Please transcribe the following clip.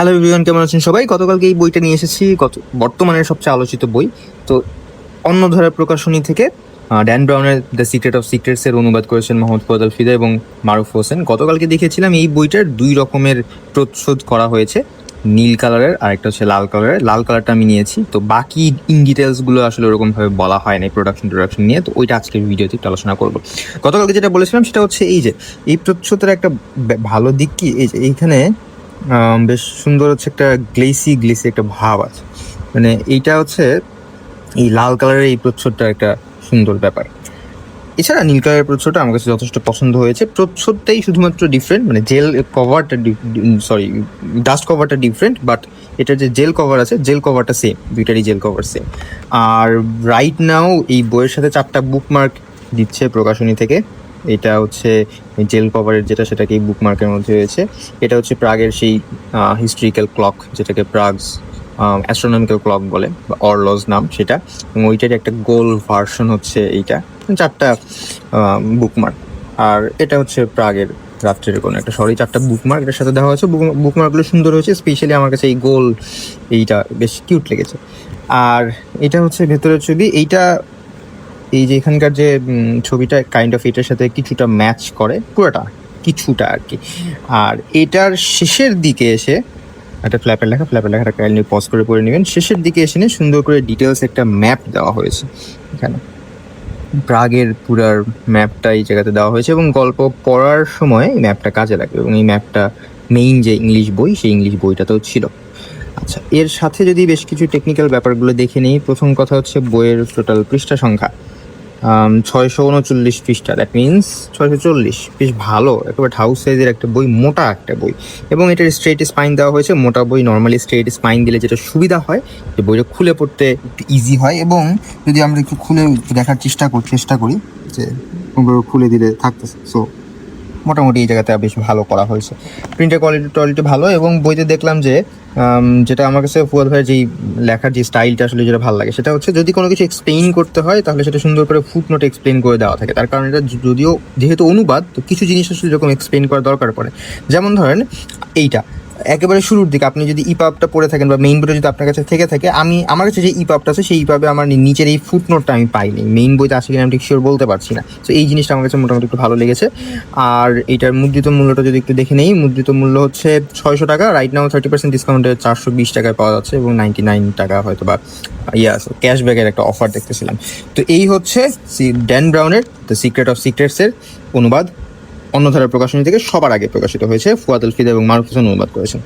Hello everyone কেমন আছেন সবাই? গতকালকে এই বইটা নিয়ে এসেছি। গত বর্তমানের সবচেয়ে আলোচিত বই। তো অন্য ধারা প্রকাশনী থেকে ড্যান ব্রাউনের দ্য সিক্রেট অফ সিক্রেটস এর অনুবাদ করেছেন মোহাম্মদ ফজল ফিদা এবং মারুফ হোসেন। গতকালকে দেখেছিলাম এই বইটার দুই রকমের প্রচ্ছদ করা হয়েছে। নীল কালারের আর একটা হচ্ছে লাল কালারের। লাল কালারটা আমি নিয়েছি। তো বাকি ইন ডিটেলসগুলো আসলে ওরকমভাবে বলা হয় না প্রোডাকশন প্রোডাকশন নিয়ে। তো ওইটা আজকের ভিডিওতে একটু আলোচনা করব। গতকালকে যেটা বলেছিলাম সেটা হচ্ছে এই যে, এই প্রচ্ছদের একটা ভালো দিক কি? এই যে এইখানে বেশ সুন্দর হচ্ছে একটা গ্লেসি গ্লেসি একটা ভাব আছে। মানে এইটা হচ্ছে এই লাল কালারের এই প্রচ্ছদটা একটা সুন্দর ব্যাপার। এছাড়া নীল কালারের প্রচ্ছদটা আমার কাছে যথেষ্ট পছন্দ হয়েছে। প্রচ্ছদটাই শুধুমাত্র ডিফারেন্ট মানে জেল কভারটা সরি ডাস্ট কভারটা ডিফারেন্ট বাট এটার যে জেল কভার আছে জেল কভারটা সেম দুইটারই জেল কভার সেম আর রাইট নাও এই বইয়ের সাথে চারটা বুকমার্ক দিচ্ছে প্রকাশনী থেকে। এটা হচ্ছে জেল কভারের যেটা সেটাকে বুকমার্কের মধ্যে রয়েছে। এটা হচ্ছে প্রাগের সেই হিস্ট্রিক্যাল ক্লক যেটাকে প্রাগস অ্যাস্ট্রোনমিক্যাল ক্লক বলে, বা অরলজ নাম সেটা। এবং ওইটার একটা গোল ভার্সন হচ্ছে এইটা। চারটা বুকমার্ক আর এটা হচ্ছে প্রাগের রাত্রের কোনো একটা সরি চারটা বুকমার্ক এটার সাথে দেওয়া হয়েছে। বুকমার্কগুলো সুন্দর হয়েছে স্পেশালি আমার কাছে এই গোল এইটা বেশ কিউট লেগেছে। আর এটা হচ্ছে ভেতরের ছবি। এইটা এই যে এখানকার যে ছবিটা কাইন্ড অফ এটার সাথে কিছুটা ম্যাচ করে, পুরোটা, কিছুটা আর কি আর এটার শেষের দিকে এসে, একটা ফ্ল্যাপের লেখা ফ্ল্যাপের লেখাটা কাইন্ডলি পজ করে পড়ে নেবেন। শেষের দিকে এসে নিয়ে সুন্দর করে ডিটেলস একটা ম্যাপ দেওয়া হয়েছে এখানে। প্রাগের পুরার ম্যাপটা এই জায়গাতে দেওয়া হয়েছে এবং গল্প পড়ার সময় এই ম্যাপটা কাজে লাগবে এবং এই ম্যাপটা মেইন যে ইংলিশ বই, সেই ইংলিশ বইটাতেও ছিল। আচ্ছা এর সাথে যদি বেশ কিছু টেকনিক্যাল ব্যাপারগুলো দেখে নিই, প্রথম কথা হচ্ছে বইয়ের টোটাল পৃষ্ঠা সংখ্যা। ছয়শো উনচল্লিশ পৃষ্ঠা দ্যাট মিনস ছয়শো চল্লিশ। বেশ ভালো, একেবারে হাউস সাইজের একটা বই, মোটা একটা বই। এবং এটার স্ট্রেট স্পাইন দেওয়া হয়েছে, মোটা বই নর্মালি স্ট্রেট স্পাইন দিলে যেটা সুবিধা হয়, যে বইটা খুলে পড়তে একটু ইজি হয়। এবং যদি আমরা একটু খুলে দেখার চেষ্টা করি চেষ্টা করি, যে খুলে দিলে থাকতেছে। সো মোটামুটি এই জায়গাতে বেশ ভালো করা হয়েছে। প্রিন্টের কোয়ালিটি টোয়ালিটি ভালো এবং বইতে দেখলাম যে যেটা আমার কাছে ফুয়াদ ভাইয়ের যেই লেখার যে স্টাইলটা আসলে যেটা ভালো লাগে, সেটা হচ্ছে যদি কোনো কিছু এক্সপ্লেইন করতে হয়, তাহলে সেটা সুন্দর করে ফুট নোট এক্সপ্লেইন করে দেওয়া থাকে। তার কারণ এটা যদিও যেহেতু অনুবাদ, তো কিছু জিনিস আসলে যেরকম এক্সপ্লেইন করা দরকার পড়ে। যেমন ধরেন, এইটা। একেবারে শুরুর দিকে আপনি যদি ইপাবটা পড়ে থাকেন বা মেইন বইটা যদি আপনার কাছে থেকে থাকে, আমি, আমার কাছে যে ইপাবটা আছে সেই ইপাবে আমার নি- নিচের এই ফুটনোটটা আমি পাইনি। মেইন বইতে আছে কিনা আমি ঠিক শিওর বলতে পারছি না। তো এই জিনিসটা আমার কাছে মোটামুটি একটু ভালো লেগেছে। আর এটার মুদ্রিত মূল্যটা যদি একটু দেখে নেই, মুদ্রিত মূল্য হচ্ছে ছয়শো টাকা। রাইট নাও থার্টি পার্সেন্ট ডিসকাউন্টে চারশো বিশ টাকায় পাওয়া যাচ্ছে এবং নাইনটি নাইন টাকা হয়তো বা ইয়ে আছে ক্যাশব্যাকের একটা অফার দেখতেছিলাম। তো এই হচ্ছে ড্যান ব্রাউনের দ্য সিক্রেট অফ সিক্রেটসের অনুবাদ। অন্য ধারার প্রকাশনী থেকে সবার আগে প্রকাশিত হয়েছে ফুয়াদ আল ফিদা এবং মারুফ হোসেন অনুবাদ করেছেন।